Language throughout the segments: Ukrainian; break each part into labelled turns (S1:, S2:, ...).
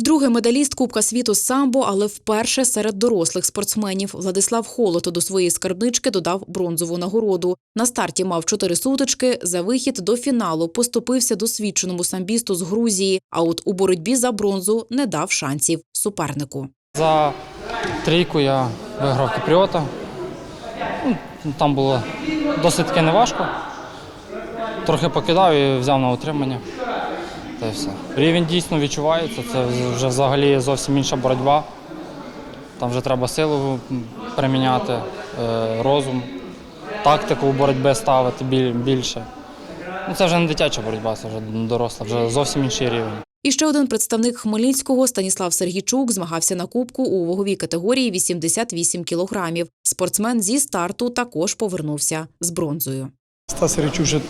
S1: Вдруге медаліст Кубка світу з самбо, але вперше серед дорослих спортсменів Владислав Холод до своєї скарбнички додав бронзову нагороду. На старті мав чотири сутички. За вихід до фіналу поступився досвідченому самбісту з Грузії. А от у боротьбі за бронзу не дав шансів супернику.
S2: За трійку я виграв Кіпріота. Ну, Там було досить таки неважко. Трохи покидав і взяв на утримання. Та й все. Рівень дійсно відчувається, це вже взагалі зовсім інша боротьба. Там вже треба силу приміняти, е, розум, тактику в боротьби ставити більше. Ну, це вже не дитяча боротьба, це вже доросла, вже зовсім інший рівень.
S1: І ще один представник Хмельницького Станіслав Сергійчук змагався на кубку у ваговій категорії 88 кілограмів. Спортсмен зі старту також повернувся з бронзою.
S3: Стас Речук вже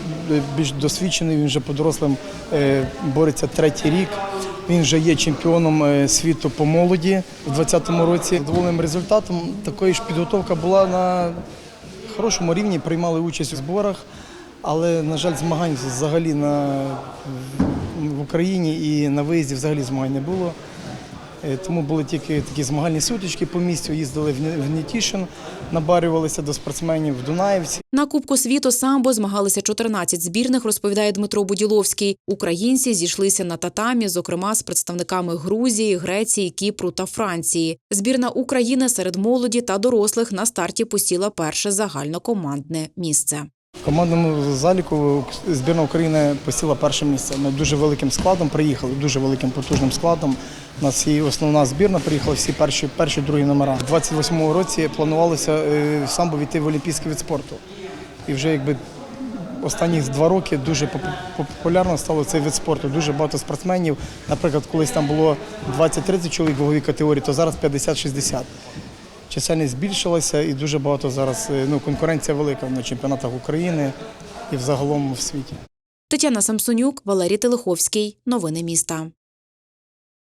S3: більш досвідчений, він вже по дорослим е, бореться третій рік. Він вже є чемпіоном е, світу по молоді у 2020 році. Задоволеним результатом такої ж підготовка була на хорошому рівні, приймали участь у зборах, але, на жаль, змагань взагалі на, в Україні і на виїзді взагалі змагань не було. Е, Тому були тільки такі змагальні сутички по місцю, їздили в Ні- в Нітішин, набарювалися до спортсменів в Дунаївці.
S1: На Кубку світу самбо змагалися 14 збірних, розповідає Дмитро Буділовський. Українці зійшлися на татамі, зокрема з представниками Грузії, Греції, Кіпру та Франції. Збірна України серед молоді та дорослих на старті посіла перше загальнокомандне місце.
S3: В командному заліку збірна України посіла перше місце. Ми дуже великим складом приїхали, дуже великим потужним складом. У нас і основна збірна приїхала всі перші, перші другі номера. У 28-му році планувалося е, самбо війти в олімпійський від спорту. І вже якби останні два роки дуже популярно стало цей вид спорту. Дуже багато спортсменів. Наприклад, колись там було 20-30 чоловік ваговій категорії, то зараз 50-60. Чисельність збільшилася і дуже багато зараз е, ну, конкуренція велика на чемпіонатах України і взагалом в світі.
S1: Тетяна Самсонюк, Валерій Телеховський. Новини міста.